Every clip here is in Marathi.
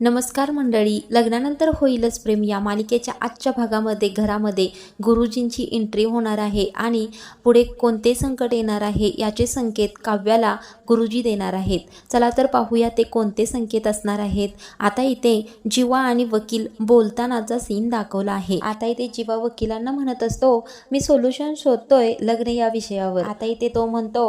नमस्कार मंडळी. लग्नानंतर होईलच प्रेम या मालिकेच्या आजच्या भागामध्ये घरामध्ये गुरुजींची एंट्री होणार आहे आणि पुढे कोणते संकट येणार आहे याचे संकेत काव्याला गुरुजी देणार आहेत. चला तर पाहूया ते कोणते संकेत असणार आहेत. आता इथे जीवा आणि वकील बोलतानाचा सीन दाखवला आहे. आता इथे जीवा वकिलांना म्हणत असतो मी सोल्युशन शोधतोय लग्न या विषयावर. आता इथे तो म्हणतो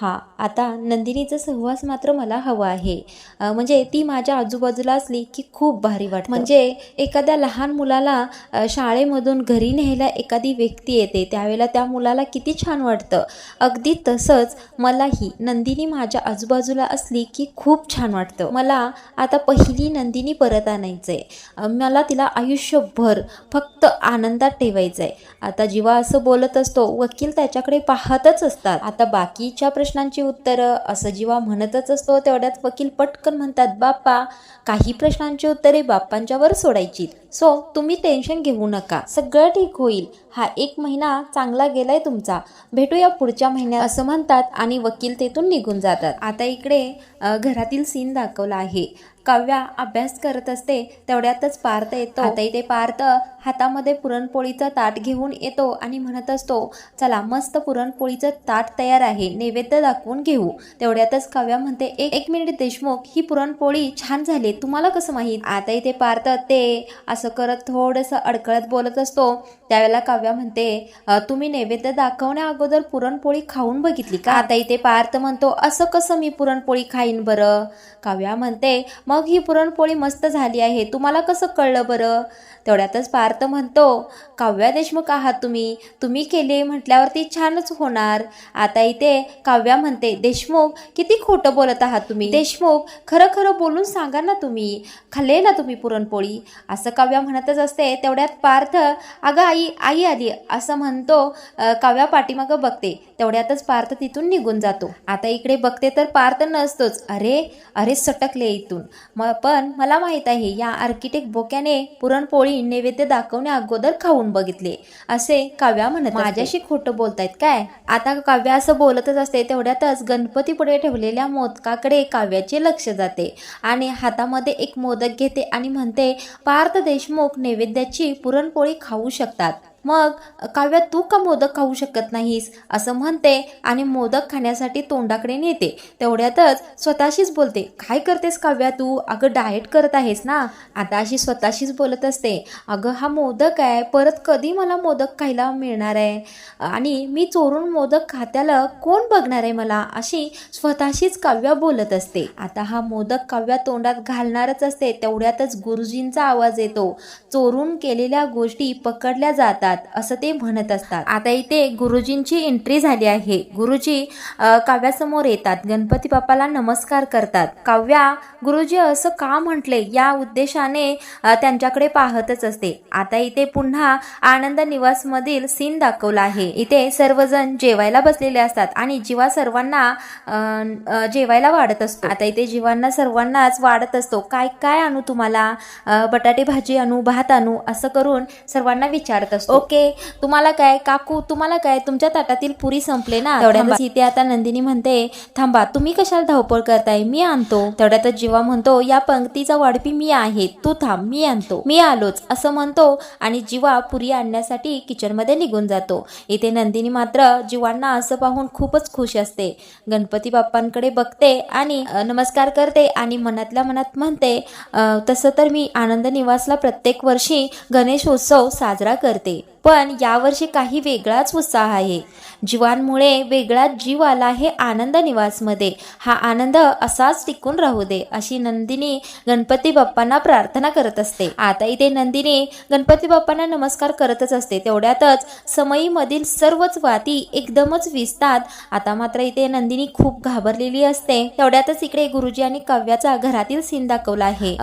हा आता नंदिनीचा सहवास मात्र मला हवा आहे. म्हणजे ती माझ्या आजूबाजूला असली की खूप भारी वाटतं. म्हणजे एखाद्या लहान मुलाला शाळेमधून घरी न्यायला एखादी व्यक्ती येते त्यावेळेला त्या मुलाला किती छान वाटतं. अगदी तसंच मलाही नंदिनी माझ्या आजूबाजूला असली की खूप छान वाटतं. मला आता पहिली नंदिनी परत आणायचं आहे मला तिला आयुष्यभर फक्त आनंदात ठेवायचं आहे आता जेव्हा असं बोलत असतो वकील त्याच्याकडे पाहतच असतात. आता बाकीच्या प्रश्नांची उत्तरं असं जेव्हा म्हणतच असतो तेवढ्यात वकील पटकन म्हणतात बाप्पा काही प्रश्नांची उत्तरे बाप्पांच्यावर सोडायची. सो तुम्ही टेन्शन घेऊ नका. सगळं ठीक होईल. हा एक महिना चांगला गेलाय तुमचा. भेटूया पुढच्या महिन्यात असं म्हणतात आणि वकील तेथून निघून जातात. आता इकडे घरातील सीन दाखवला आहे. काव्या अभ्यास करत असते तेवढ्यातच पार्थ येतो. आता इथे पार्थ हातामध्ये पुरणपोळीचं ताट घेऊन येतो आणि म्हणत असतो चला मस्त पुरणपोळीचं ताट तयार आहे नैवेद्य दाखवून घेऊ. तेवढ्यातच काव्या म्हणते एक एक मिनिट देशमुख ही पुरणपोळी छान झाली तुम्हाला कसं माहीत? आता इथे पार्थ ते असं करत थोडंसं अडकळत बोलत असतो. त्यावेळेला काव्या म्हणते "अ, तुम्ही नैवेद्य दाखवण्या अगोदर पुरणपोळी खाऊन बघितली का? आता इथे पार्थ म्हणतो असं कसं मी पुरणपोळी खाईन बरं? काव्या म्हणते मग मग ही पुरणपोळी मस्त झाली आहे. तुम्हाला कसं कळलं बरं? तेवढ्यातच पार्थ म्हणतो काव्या देशमुख आहात तुम्ही. तुम्ही केले म्हटल्यावरती छानच होणार. आता इथे काव्या म्हणते देशमुख किती खोटं बोलत आहात तुम्ही. देशमुख खरं खरं बोलून सांगा ना तुम्ही. खाल्ले ना तुम्ही पुरणपोळी. असं काव्या म्हणतच असते. तेवढ्यात पार्थ अगं आई आई आली. असं म्हणतो काव्या पाठीमागं बघते. तेवढ्यातच पार्थ तिथून निघून जातो. आता इकडे बघते तर पार्थ नसतोच. अरे अरे सटकले इथून. म पण मला माहीत आहे या आर्किटेक्ट बोक्याने पुरणपोळी नैवेद्य दाखवण्या अगोदर खाऊन बघितले. असे काव्या म्हणत माझ्याशी खोटं बोलतायत काय? आता काव्या असं बोलतच असते तेवढ्यातच गणपती पुढे ठेवलेल्या मोदकाकडे काव्याचे लक्ष जाते आणि हातामध्ये एक मोदक घेते आणि म्हणते पार्थ देशमुख नैवेद्याची पुरणपोळी खाऊ शकतात. मग काव्या तू का मोदक खाऊ शकत नाहीस? असं म्हणते आणि मोदक खाण्यासाठी तोंडाकडे नेते. तेवढ्यातच स्वतःशीच बोलते काय करतेस काव्या तू? अगं डाएट करत आहेस ना? आता अशी स्वतःशीच बोलत असते अगं हा मोदक आहे परत कधी मला मोदक खायला मिळणार आहे? आणि मी चोरून मोदक खात्याला कोण बघणार आहे मला? अशी स्वतःशीच काव्या बोलत असते. आता हा मोदक काव्या तोंडात घालणारच असते तेवढ्यातच गुरुजींचा आवाज येतो. चोरून केलेल्या गोष्टी पकडल्या जातात. असं ते म्हणत असतात. आता इथे गुरुजींची एंट्री झाली आहे. गुरुजी काव्यासमोर येतात. गणपती बाप्पाला नमस्कार करतात. काव्या गुरुजी असं का म्हटले? या उद्देशाने त्यांच्याकडे पाहतच असते. आता इथे पुन्हा आनंद निवास मधील सीन दाखवला आहे. इथे सर्वजण जेवायला बसलेले असतात आणि जीवा सर्वांना जेवायला वाढत असतो. आता इथे जीवांना सर्वांनाच वाढत असतो. काय काय आणू तुम्हाला? बटाटे भाजी आणू भात आणू असं करून सर्वांना विचारत असतो. ओके तुम्हाला काय काकू तुम्हाला काय तुमच्या ताटातील पुरी संपले ना? तेवढ्यातच इथे आता नंदिनी म्हणते थांबा तुम्ही कशाला धावपळ करताय? मी आणतो. तेवढ्यातच जीवा म्हणतो या पंक्तीचा वाढपी मी आहे तू थांब मी आणतो. मी आलोच असं म्हणतो आणि जीवा पुरी आणण्यासाठी किचनमध्ये निघून जातो. इथे नंदिनी मात्र जीवांना असं पाहून खूपच खुश असते. गणपती बाप्पांकडे बघते आणि नमस्कार करते आणि मनातल्या मनात म्हणते तसं तर मी आनंद निवासला प्रत्येक वर्षी गणेशोत्सव साजरा करते. पण यावर्षी काही वेगळाच उत्साह आहे. जीवांमुळे वेगळाच जीव आला आहे आनंद निवासमध्ये. हा आनंद असाच टिकून राहू दे अशी नंदिनी गणपती बाप्पांना प्रार्थना करत असते. आता इथे नंदिनी गणपती बाप्पांना नमस्कार करतच असते. तेवढ्यातच समयीमधील सर्वच वाती एकदमच विसतात. आता मात्र इथे नंदिनी खूप घाबरलेली असते. तेवढ्यातच इकडे गुरुजी आणि काव्याचा घरातील सीन दाखवला आहे.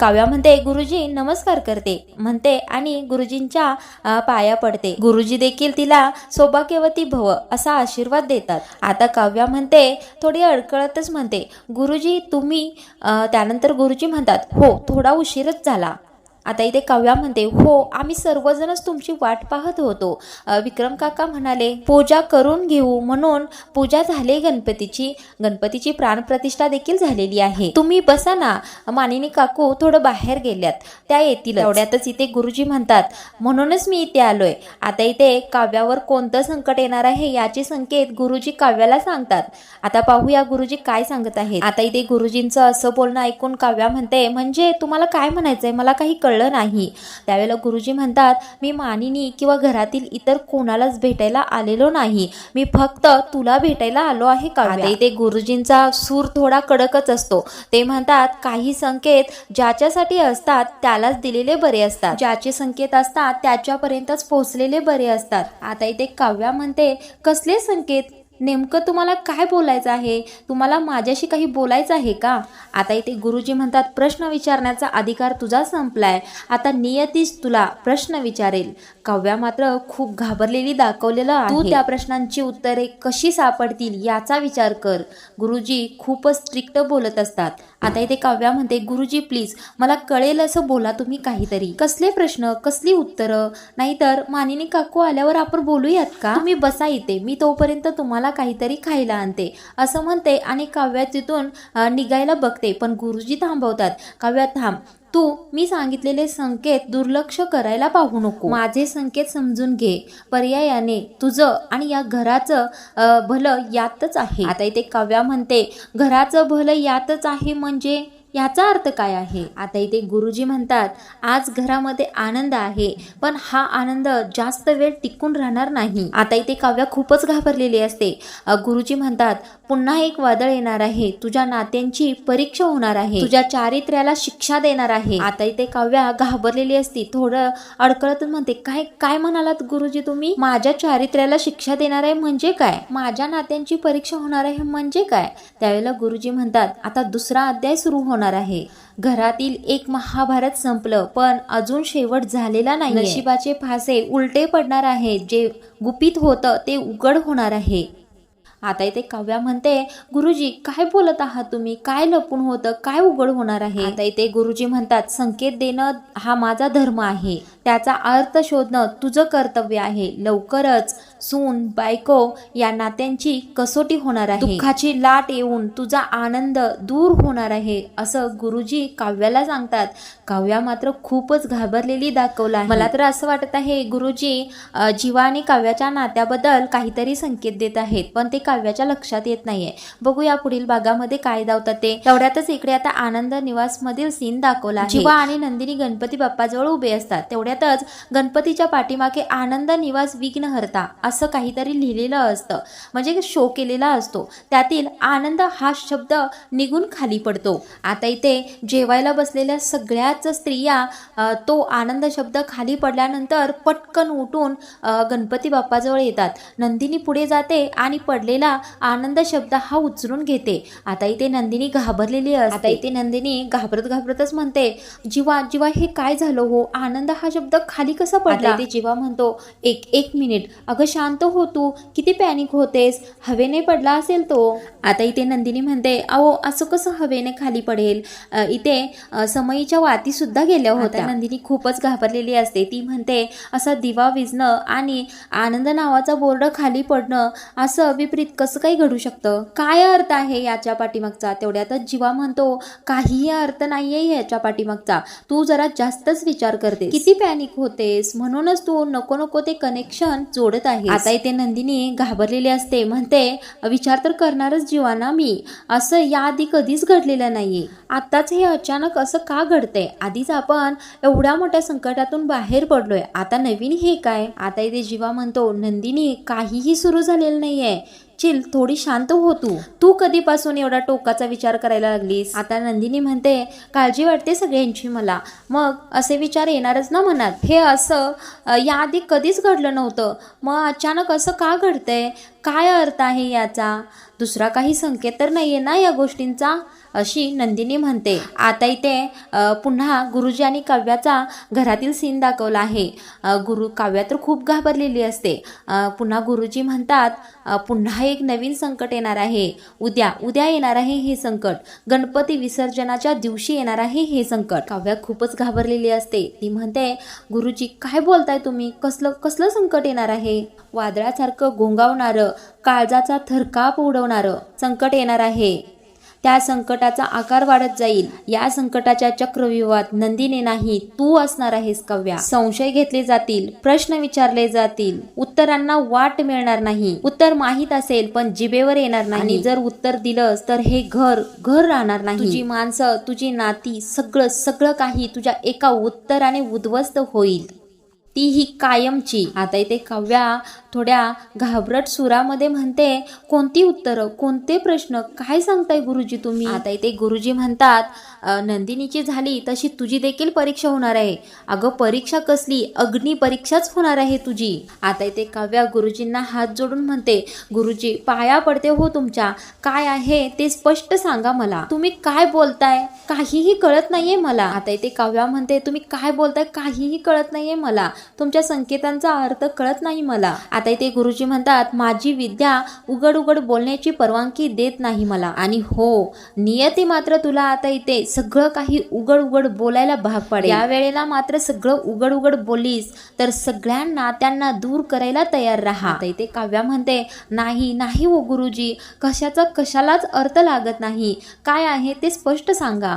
काव्या म्हणते गुरुजी नमस्कार करते. म्हणते आणि गुरुजींच्या पाया पाया पडते. गुरुजी देखील तिला सौभाग्यवती भव असा आशीर्वाद देतात. आता काव्या म्हणते थोडी अडकळतच म्हणते. गुरुजी तुम्ही त्यानंतर गुरुजी म्हणतात हो थोडा उशीरच झाला. आता इथे काव्या म्हणते हो आम्ही सर्वजणच तुमची वाट पाहत होतो. विक्रम काका म्हणाले पूजा करून घेऊ म्हणून पूजा झाली गणपतीची. गणपतीची प्राणप्रतिष्ठा देखील झालेली आहे. तुम्ही बसा ना. मानिनी काकू थोडं बाहेर गेल्यात. त्या येतील एवढ्यातच इथे गुरुजी म्हणतात म्हणूनच मी इथे आलोय. आता इथे काव्यावर कोणतं संकट येणार आहे याचे संकेत गुरुजी काव्याला सांगतात. आता पाहूया गुरुजी काय सांगत आहेत. आता इथे गुरुजींचं असं बोलणं ऐकून काव्या म्हणते म्हणजे तुम्हाला काय म्हणायचंय? मला काही कळलं नाही. त्यावेळेला गुरुजी म्हणतात मी मानिनी किंवा घरातील इतर कोणालाच भेटायला आलेलो नाही. मी फक्त तुला भेटायला आलो आहे काव्या. इथे गुरुजींचा सूर थोडा कडकच असतो. ते म्हणतात काही संकेत ज्याच्यासाठी असतात त्यालाच दिलेले बरे असतात. ज्याचे संकेत असतात त्याच्यापर्यंतच पोहोचलेले बरे असतात. आता इथे काव्या म्हणते कसले संकेत? नेमकं तुम्हाला काय बोलायचं आहे? तुम्हाला माझ्याशी काही बोलायचं आहे का? आता इथे गुरुजी म्हणतात प्रश्न विचारण्याचा अधिकार तुझा संपलाय. आता नियतीच तुला प्रश्न विचारेल. काव्या मात्र खूप घाबरलेली दाखवलेलं आहे. तू त्या प्रश्नांची उत्तरे कशी सापडतील याचा विचार कर. गुरुजी खूपच स्ट्रिक्ट बोलत असतात. आता इथे काव्या म्हणते गुरुजी प्लीज मला कळेल असं बोला तुम्ही काहीतरी. कसले प्रश्न? कसली उत्तरं? नाहीतर मानिनी काकू आल्यावर आपण बोलूयात का? तुम्ही बसा इथे मी तोपर्यंत तुम्हाला काहीतरी खायला आणते. असं म्हणते आणि काव्या तिथून निघायला बघते. पण गुरुजी थांबवतात. काव्या थांब. तू मी सांगितलेले संकेत दुर्लक्ष करायला पाहू नको. माझे संकेत समजून घे. पर्यायाने तुझं आणि या घराचं भलं यातच आहे. आता इथे काव्या म्हणते घराचं भलं यातच आहे म्हणजे याचा अर्थ काय आहे? आता इथे गुरुजी म्हणतात आज घरामध्ये आनंद आहे पण हा आनंद जास्त वेळ टिकून राहणार नाही. आता इथे काव्या खूपच घाबरलेली असते. गुरुजी म्हणतात पुन्हा एक वादळ येणार आहे. तुझ्या नात्यांची परीक्षा होणार आहे. तुझ्या चारित्र्याला शिक्षा देणार आहे. आता इथे काव्या घाबरलेली असती. थोडं अडकळतच म्हणते काय काय म्हणालात गुरुजी तुम्ही? माझ्या चारित्र्याला शिक्षा देणार आहे म्हणजे काय? माझ्या नात्यांची परीक्षा होणार आहे म्हणजे काय? त्यावेळेला गुरुजी म्हणतात आता दुसरा अध्याय सुरू होणार आहे. घरातील एक महाभारत संपलं पण अजून शेवट झालेला नाही नशिबाचे फासे उलटे पडणार आहे जे गुपित होतं ते उघड होणार आहे. आता इथे काव्या म्हणते गुरुजी काय बोलत आहात तुम्ही? काय लपून होतं? काय उघड होणार आहे? आता इथे गुरुजी म्हणतात संकेत देणं हा माझा धर्म आहे. त्याचा अर्थ शोधणं तुझं कर्तव्य आहे. लवकरच सून बायको या नात्यांची कसोटी होणार आहे. दुःखाची लाट येऊन तुझा आनंद दूर होणार आहे असं गुरुजी काव्याला सांगतात. काव्या मात्र खूपच घाबरलेली दाखवला. मला तर असं वाटत आहे गुरुजी जीवा आणि काव्याच्या नात्याबद्दल काहीतरी संकेत देत आहेत पण ते काव्याच्या लक्षात येत नाहीये. बघूया पुढील भागामध्ये काय दावतात ते. तेवढ्यातच इकडे आता आनंद निवास मधील सीन दाखवला. जीवा आणि नंदिनी गणपती बाप्पाजवळ उभे असतात. तेवढ्यातच गणपतीच्या पाठीमागे आनंद निवास विघ्नहर्ता असं काहीतरी लिहिलेलं असतं. म्हणजे शो केलेला असतो. त्यातील आनंद हा शब्द निघून खाली पडतो. आता इथे जेवायला बसलेल्या सगळ्याच स्त्रिया तो आनंद शब्द खाली पडल्यानंतर पटकन उठून गणपती बाप्पाजवळ येतात. नंदिनी पुढे जाते आणि पडलेला आनंद शब्द हा उचलून घेते. आता इथे नंदिनी घाबरलेली असते. आता इथे नंदिनी घाबरत घाबरतच म्हणते जीवा जीवा हे काय झालं हो? आनंद हा शब्द खाली कसा पडला? इथे जीवा म्हणतो एक एक मिनिट अगं शांत हो तू किती पॅनिक होतेस हवेने पडला असेल तो. आता इथे नंदिनी म्हणते अहो असं कसं हवेने खाली पडेल? इथे अ, समईच्या वाती सुद्धा गेल्या होत्या. नंदिनी खूपच घाबरलेली असते. ती म्हणते असा दिवा विझणं आणि आनंद नावाचा बोर्ड खाली पडणं असं विपरीत कसं काही घडू शकतं? काय अर्थ आहे याच्या पाठीमागचा? तेवढ्यातच जीवा म्हणतो काहीही अर्थ नाहीये याच्या पाठीमागचा. तू जरा जास्तच विचार करते किती पॅनिक होतेस. म्हणूनच तू नको नको ते कनेक्शन जोडत आहे आता इथे नंदिनी घाबरलेली असते. म्हणते विचार तर करणारच जीवाना मी. असं याआधी कधीच घडलेलं नाहीये. आताच हे अचानक असं का घडतंय? आधीच आपण एवढ्या मोठ्या संकटातून बाहेर पडलोय. आता नवीन हे काय? आता इथे जीवा म्हणतो नंदिनी काहीही सुरू झालेलं नाहीये. चिल थोडी शांत हो तू. तू कधीपासून एवढा टोकाचा विचार करायला लागलीस? आता नंदिनी म्हणते काळजी वाटते सगळ्यांची मला. मग असे विचार येणारच ना मनात? हे असं याआधी कधीच घडलं नव्हतं. मग अचानक असं का घडतंय? काय अर्थ आहे याचा? दुसरा काही संकेत तर नाही आहे ना या गोष्टींचा? अशी नंदिनी म्हणते. आता इथे पुन्हा गुरुजी आणि काव्याचा घरातील सीन दाखवला आहे. गुरु काव्या तर खूप घाबरलेली असते. पुन्हा गुरुजी म्हणतात पुन्हा एक नवीन संकट येणार आहे. उद्या उद्या येणार आहे हे संकट. गणपती विसर्जनाच्या दिवशी येणार आहे हे संकट. काव्या खूपच घाबरलेली असते. ती म्हणते गुरुजी काय बोलताय तुम्ही? कसलं कसलं संकट येणार आहे? वादळासारखं गोंगावणारं काळजाचा थरकाप उडवणारं संकट येणार आहे. त्या संकटाचा आकार वाढत जाईल. या संकटाच्या चक्रव्यूहात नंदीने नाही तू असणार आहेस कव्या. संशय घेतले जातील प्रश्न विचारले जातील. उत्तरांना वाट मिळणार नाही. उत्तर माहीत असेल पण जिभेवर येणार नाही. आणि जर उत्तर दिलंस तर हे घर घर राहणार नाही. तुझी माणसं तुझी नाती सगळं सगळं काही तुझ्या एका उत्तराने उद्ध्वस्त होईल. ती ही कायमची. आता इथे काव्या थोड्या घाबरट सुरामध्ये म्हणते कोणती उत्तरं कोणते प्रश्न काय सांगताय गुरुजी तुम्ही? आता इथे गुरुजी म्हणतात नंदिनीची झाली तशी तुझी देखील परीक्षा होणार आहे. अगं परीक्षा कसली? अग्नी परीक्षाच होणार आहे तुझी. आता इथे काव्या गुरुजींना हात जोडून म्हणते गुरुजी पाया पडते हो तुमच्या. काय आहे ते स्पष्ट सांगा मला. तुम्ही काय बोलताय? काहीही कळत नाहीये मला. आता इथे काव्या म्हणते तुम्ही काय बोलताय? काहीही कळत नाहीये मला. तुमच्या संकेतांचा अर्थ कळत नाही मला. आता इथे गुरुजी म्हणतात माझी विद्या उघड उघड बोलण्याची परवानगी देत नाही मला. आणि हो नियती मात्र तुला आता इथे सगळं काही उघड उघड बोलायला भाग पाडेल. या वेळेला मात्र सगळं उघड उघड बोललीस तर सगळ्यांना त्यांना दूर करायला तयार राहा. आता इथे काव्या म्हणते नाही नाही हो गुरुजी कशाचा कशालाच अर्थ लागत नाही. काय आहे ते स्पष्ट सांगा.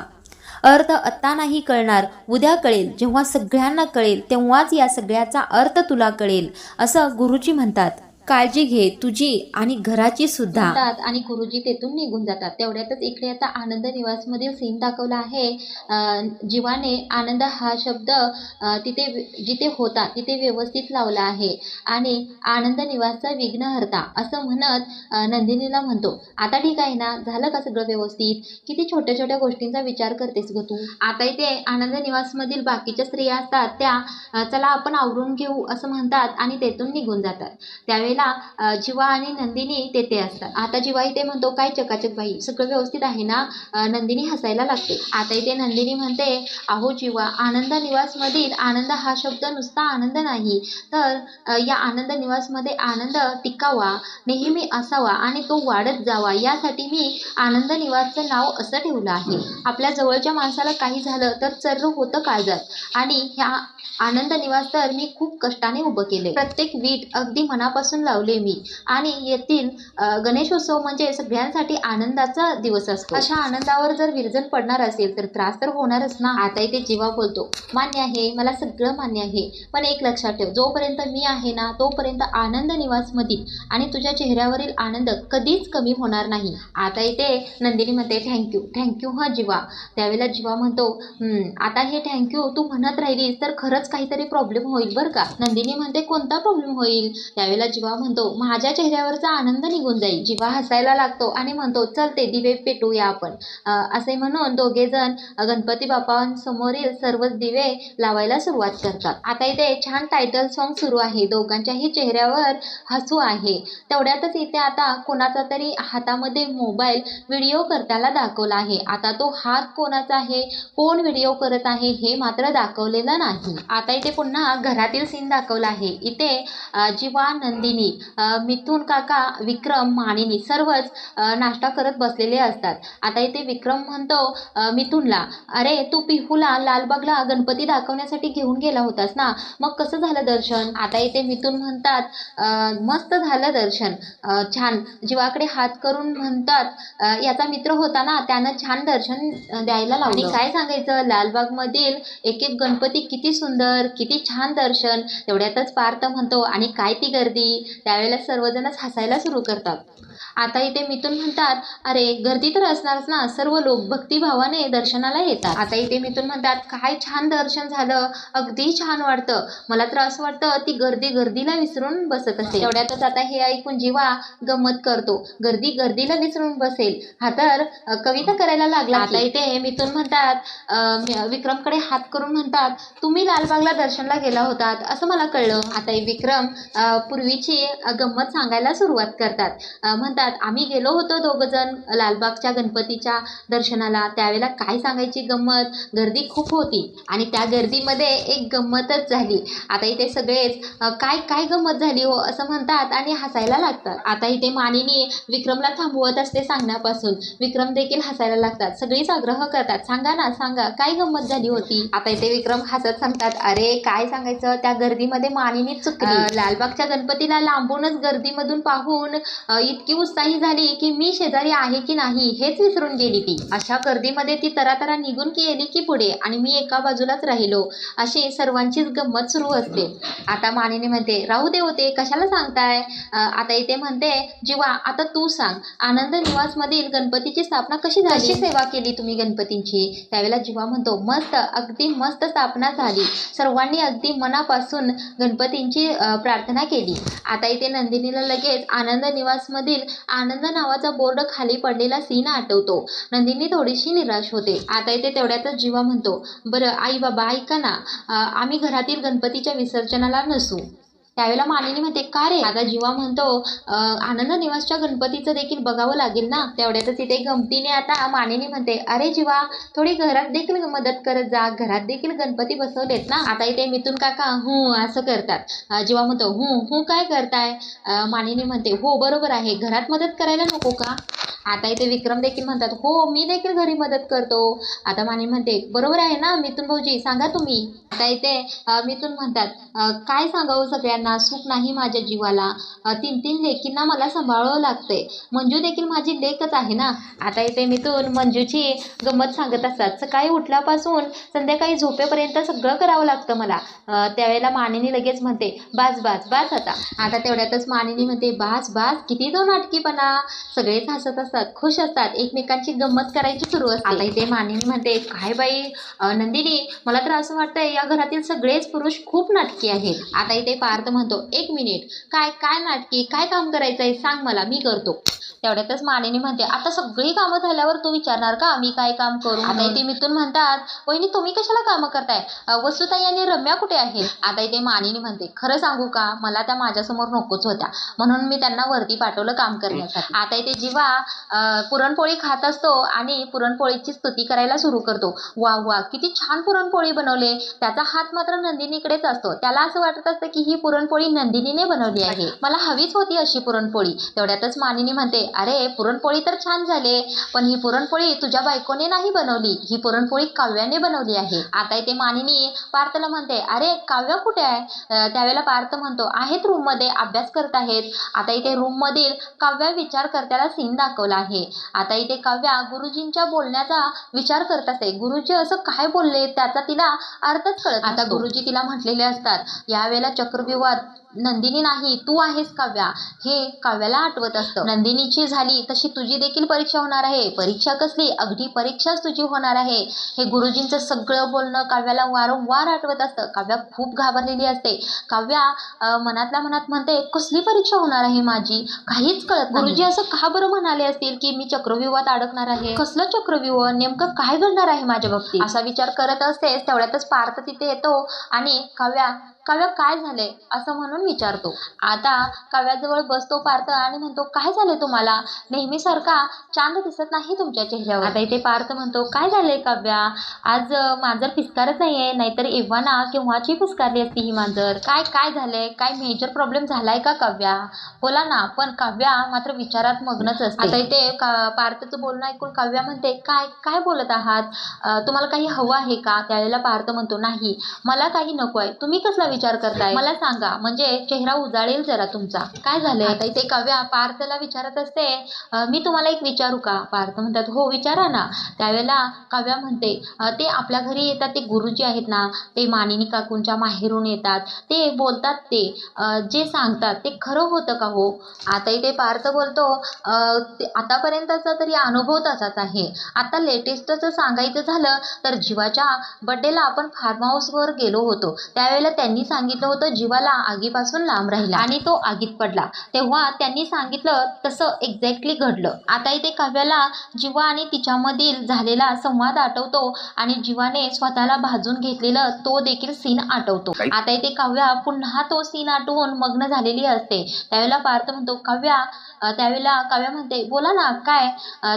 अर्थ आत्ता नाही कळणार. उद्या कळेल. जेव्हा सगळ्यांना कळेल तेव्हाच या सगळ्याचा अर्थ तुला कळेल असं गुरुजी म्हणतात. काळजी घे तुझी आणि घराची सुद्धा. म्हणतात आणि गुरुजी तेथून निघून जातात. तेवढ्यातच इकडे आता आनंद निवासमधील सीन दाखवला आहे. अं, जीवाने आनंद हा शब्द अं, तिथे जिथे होता तिथे व्यवस्थित लावला आहे. आणि आनंद निवासचा विघ्नहर्ता असं म्हणत अं, नंदिनीला म्हणतो आता ठीक आहे ना? झालं का सगळं व्यवस्थित? किती छोट्या छोट्या गोष्टींचा विचार करतेस ग तू? आता इथे आनंद निवासमधील बाकीच्या स्त्रिया असतात त्या अं, चला आपण आवरून घेऊ असं म्हणतात आणि तेथून निघून जातात. त्यावेळी अं, जिवा आणि नंदिनी तेथे असतात. आता जिवा इथे म्हणतो काय चकाचक बाई सगळं व्यवस्थित आहे ना? नंदिनी हसायला लागते. आता इथे नंदिनी म्हणते अहो जिवा आनंद निवासमधील आनंद हा शब्द नुसता आनंद नाही. तर या आनंद निवासमध्ये आनंद टिकावा नेहमी असावा आणि तो वाढत जावा. यासाठी मी आनंद निवासचं नाव असं ठेवलं आहे. आपल्या जवळच्या माणसाला काही झालं तर चर्र होतं काळजात. आणि ह्या आनंद निवास तर मी खूप कष्टाने उभं केले प्रत्येक वीट अगदी मनापासून लावले मी. आणि येथील गणेशोत्सव म्हणजे सगळ्यांसाठी आनंदाचा दिवस असतो. अशा आनंदावर जर विरजन पडणार असेल तर त्रास तर होणारच ना. आता इथे जीवा बोलतो. मान्य आहे मला सगळं मान्य आहे. पण एक लक्षात ठेव जोपर्यंत मी आहे ना तोपर्यंत आनंद निवासमधील आणि तुझ्या चेहऱ्यावरील आनंद कधीच कमी होणार नाही. आता इथे नंदिनी म्हणते थँक्यू थँक्यू हा जीवा. त्यावेळेला जीवा म्हणतो "हं, आता हे थँक्यू तू म्हणत राहिलीस तर खरंच काहीतरी प्रॉब्लेम होईल बरं का? नंदिनी म्हणते कोणता प्रॉब्लेम होईल? त्यावेळेला जीवा म्हणतो माझ्या चेहऱ्यावरचा आनंद निघून जाईल जीवा हसायला लागतो आणि म्हणतो चल ते दिवे पेटूया आपण. असे म्हणून दोघे जण गणपती बाप्पांसमोरील सर्वच दिवे लावायला सुरुवात करतात. आता इथे छान टायटल सॉन्ग सुरू आहे. दोघांच्याही चेहऱ्यावर हसू आहे. तेवढ्यातच इथे आता कोणाचा तरी हातामध्ये मोबाईल व्हिडिओ करताना दाखवला आहे. आता तो हात कोणाचा आहे कोण व्हिडिओ करत आहे हे मात्र दाखवलेलं नाही. आता इथे पुन्हा घरातील सीन दाखवला आहे. इथे जिवा जीवा नंदिनी अ, मिथुन काका विक्रम मानिनी सर्वच नाश्ता करत बसलेले असतात. आता इथे विक्रम म्हणतो मिथूनला मिथुनला अरे तू पिहूला लालबागला गणपती दाखवण्यासाठी घेऊन गेला होतास ना? मग कसं झालं दर्शन? आता इथे मिथुन म्हणतात मस्त झालं दर्शन. छान. जीवाकडे हात करून म्हणतात याचा मित्र होता ना त्यानं छान दर्शन द्यायला लावलं. काय सांगायचं? लालबागमधील एक एक गणपती किती सुंदर किती छान दर्शन तेवढ्यातच पार्थ म्हणतो आणि काय ती गर्दी? त्यावेळेला सर्वजणच हसायला सुरू करतात. आता इथे मिथून म्हणतात अरे गर्दी तर असणारच ना. सर्व लोक भक्तिभावाने दर्शनाला येतात. आता इथे मिथून म्हणतात काय छान दर्शन झालं. अगदी छान वाटतं. मला तर असं वाटतं ती गर्दी गर्दीला विसरून बसत असेल. तेवढ्यातच आता हे ऐकून जीवा गंमत करतो. गर्दी गर्दीला विसरून बसेल. हा तर कविता करायला लागला आता इथे मिथून म्हणतात विक्रमकडे हात करून म्हणतात तुम्ही लालबागला दर्शनला गेला होतात. असं मला कळलं. आता विक्रम पूर्वीची गंमत सांगायला सुरुवात करतात. म्हणतात आम्ही गेलो होतो दोघं जण लालबागच्या गणपतीच्या दर्शनाला. त्यावेळेला काय सांगायची गंमत? गर्दी खूप होती आणि त्या गर्दीमध्ये एक गंमतच झाली. आता इथे सगळेच काय काय गंमत झाली हो? असं म्हणतात आणि हसायला लागतात. आता इथे मानिनी विक्रमला थांबवत असते सांगण्यापासून. विक्रम देखील हसायला लागतात. सगळीच आग्रह करतात सांगा ना सांगा काय गंमत झाली होती? आता इथे विक्रम हसत सांगतात अरे काय सांगायचं? त्या गर्दीमध्ये मानिनीच चुकली. लालबागच्या गणपतीला लांबूनच गर्दीमधून पाहून इतकी उत्साही झाली की मी शेजारी आहे की नाही हेच विसरून गेली ती. अशा गर्दीमध्ये ती तरातरा निघून गेली की पुढे आणि मी एका बाजूलाच राहिलो. अशी सर्वांचीच गंमत सुरू असते. आता मानिनी म्हणते राहू दे होते कशाला सांगताय? आता इथे म्हणते जीवा आता तू सांग आनंद निवासमधील गणपतीची स्थापना कशी झाली? सेवा केली तुम्ही गणपतींची? त्यावेळेला जीवा म्हणतो मस्त अगदी मस्त स्थापना झाली. सर्वांनी अगदी मनापासून गणपतींची प्रार्थना केली. आता इथे नंदिनीला लगेच आनंद निवासमधील आनंद नावाचा बोर्ड खाली पडलेला सीन आठवतो. नंदिनी थोडीशी निराश होते. आता इथे तेवढ्यातच जीवा म्हणतो बरं आई बाबा ऐका ना. आम्ही घरातील गणपतीच्या विसर्जनाला नसू. त्यावेळेला मानिनी म्हणते का रे? आता जीवा म्हणतो आनंद निवासच्या गणपतीचं देखील बघावं लागेल ना? तेवढ्यातच तिथे गमतीने आता मानिनी म्हणते अरे जीवा थोडी घरात देखील मदत करत जा. घरात देखील गणपती बसवलेत ना? आता इथे मिथून काका हू असं करतात. जीवा म्हणतो हू हू काय करताय? मालिनी मानिनी म्हणते हो बरोबर आहे. घरात मदत करायला नको का? आता इथे विक्रम देखील म्हणतात हो मी देखील घरी मदत करतो. आता माने म्हणते बरोबर आहे ना मिथून भाऊजी सांगा तुम्ही. आता इथे मिथून म्हणतात काय सांगावं सगळ्यांना? सुख नाही माझ्या जीवाला. तीन तीन लेकींना मला सांभाळावं लागतंय. मंजू देखील माझी लेकच आहे ना. आता इथे मिथून मंजूची गंमत सांगत असतात सकाळी उठल्यापासून संध्याकाळी झोपेपर्यंत सगळं करावं लागतं मला. त्यावेळेला मानिनी लगेच म्हणते बास बास बास आता. आता तेवढ्यातच मानिनी म्हणते बास बास किती तो नाटकीपणा सगळेच हसत असतात. खुश असतात एकमेकांची गंमत करायची सुरू असते. आता इथे मानिनी म्हणते काय बाई नंदिनी मला तर असं वाटतंय या घरातील सगळेच पुरुष खूप नाटकी आहेत. आता इथे पार्थ म्हणतो एक मिनिट काय काय नाटकी काय काम करायचंय सांग मला मी करतो. तेवढ्यातच मानिनी म्हणते आता सगळी कामं झाल्यावर तू विचारणार का मी काय काम करू? आता इथे मिथून म्हणतात वहिनी तुम्ही कशाला कामं करताय? वसुताई आणि रम्या कुठे आहेत? आता इथे मानिनी म्हणते खरं सांगू का मला त्या माझ्यासमोर नकोच होत्या. म्हणून मी त्यांना वरती पाठवलं काम करण्यासाठी. आता इथे जीवा पुरणपोळी खात असतो आणि पुरणपोळीची स्तुती करायला सुरू करतो. वा वा किती छान पुरणपोळी बनवले त्याचा हात मात्र नंदिनीकडेच असतो. त्याला असं वाटत असतं की ही पुरणपोळी नंदिनीने बनवली आहे. मला हवीच होती अशी पुरणपोळी. तेवढ्यातच मानिनी म्हणते अरे पुरणपोळी तर छान झाले पण ही पुरणपोळी तुझ्या बायकोने नाही बनवली. ही पुरणपोळी काव्याने बनवली आहे. आता इथे मानिनी पार्थला म्हणते अरे काव्य कुठे आहे? त्यावेळेला पार्थ म्हणतो आहेत रूममध्ये अभ्यास करत आहेत. आता इथे रूममधील काव्या विचार करत्याला सीन दाखवला. आहे आता इथे काव्या गुरुजींच्या बोलण्याचा विचार करत असते. गुरुजी असं काय बोलले? त्याचा तिला अर्थच कळत आता गुरुजी तिला म्हटलेले असतात यावेळेला चक्रव्यूहात नंदिनी नाही तू आहेस काव्या. हे काव्याला आठवत असतं. नंदिनीची झाली तशी तुझी देखील परीक्षा होणार आहे. परीक्षा कसली? अगदी परीक्षाच तुझी होणार आहे. हे गुरुजींचं सगळं बोलणं काव्याला वारंवार आठवत असतं. काव्या खूप घाबरलेली असते. काव्या मनातल्या मनात म्हणते कसली परीक्षा होणार आहे माझी? काहीच कळत गुरुजी असं का बरं म्हणाले असतील की मी चक्रव्यूहात अडकणार आहे? कसलं चक्रव्यूह? नेमकं काय घडणार आहे माझ्या बाबतीत? असा विचार करत असतेच तेवढ्यातच पार्थ तिथे येतो आणि काव्या काव्या काय झालंय असं म्हणून विचारतो. आता काव्याजवळ बसतो पार्थ आणि म्हणतो काय झालंय तुम्हाला? नेहमीसारखा चांद दिसत नाही तुमच्या चेहऱ्यावर. आता इथे पार्थ म्हणतो काय झालंय काव्या? आज मांजर फिसकारत नाहीये नाहीतर एव्हा ना केव्हाची फिसकारली असती ही मांजर? काय काय झालंय काय मेजर प्रॉब्लेम झालाय का काव्या? बोला ना पण काव्या मात्र विचारात मग्नच असते. आता इथे पार्थचं बोलणं ऐकून काव्या म्हणते काय काय बोलत आहात? तुम्हाला काही हवं आहे का? त्यावेळेला पार्थ म्हणतो नाही. मला काही नको आहे तुम्ही कसला विचार करताय? मला सांगा म्हणजे चेहरा उजाळेल जरा तुमचा. काय झालंय? आता इथे काव्या पार्थला विचारत असते "अं, मी तुम्हाला एक विचारू का? पार्थ म्हणतात हो विचारा ना. त्यावेळेला काव्या म्हणते "अं, ते आपल्या घरी येतात ते गुरुजी आहेत ना ते मानिनी काकूंच्या माहेरून येतात ते बोलतात ते जे सांगतात ते खरं होतं का हो? आता इथे पार्थ बोलतो "अं, ते- आतापर्यंतचा तरी अनुभव तसाच आहे. आता लेटेस्टचं सांगायचं झालं तर जीवाच्या बड्डेला आपण फार्म हाऊसवर गेलो होतो. त्यावेळेला त्यांनी त्यांनी सांगितलं होतं जीवाला आगीपासून लांब राहिला. आणि तो आगीत पडला. तेव्हा त्यांनी सांगितलं तसं एक्झॅक्टली घडलं. आता इथे काव्याला जीवा आणि तिच्यामधील झालेला संवाद आठवतो आणि जीवाने स्वतःला भाजून घेतलेलं तो देखील सीन आठवतो. आता इथे काव्या पुन्हा तो सीन आठवून मग्न झालेली असते. त्यावेळेला पार्थ म्हणतो काव्या त्यावेळेला काव्या म्हणते बोला ना काय?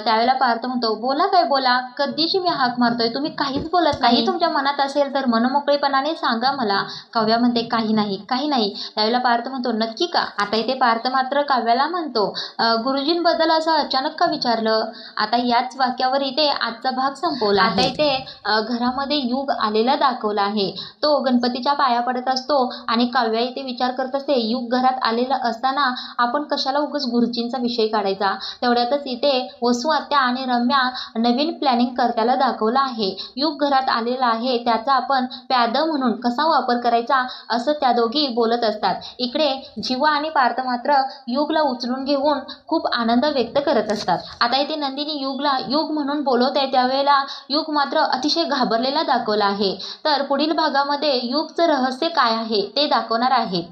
त्यावेळेला पार्थ म्हणतो बोला काय बोला? कधीची मी हाक मारतोय? तुम्ही काहीच बोलत नाही. तुमच्या मनात असेल तर मनमोकळेपणाने सांगा मला. काव्या म्हणते काही नाही काही नाही. त्यावेळेला पार्थ म्हणतो नक्की का? आता इथे पार्थ मात्र काव्याला म्हणतो. "अं, गुरुजींबद्दल असं अचानक का विचारलं? आता याच वाक्यावर इथे आजचा भाग संपवला आता इथे घरामध्ये युग आलेला दाखवला आहे. तो गणपतीच्या पाया पडत असतो आणि काव्या इथे विचार करत असते युग घरात आलेलं असताना आपण कशाला उगाच गुरुजींचा विषय काढायचा? तेवढ्यातच इथे वसू आत्या आणि रम्या नवीन प्लॅनिंग करत्याला दाखवलं आहे. युग घरात आलेला आहे त्याचा आपण प्याद म्हणून कसा वापर करायचा? असं त्या दोघी बोलत असतात. इकडे जीवा आणि पार्थ मात्र युगला उचलून घेऊन खूप आनंद व्यक्त करत असतात. आता इथे नंदिनी युगला युग म्हणून बोलवत आहे त्यावेळेला युग मात्र अतिशय घाबरलेला दाखवला आहे. तर पुढील भागामध्ये युगचं रहस्य काय आहे ते दाखवणार आहे.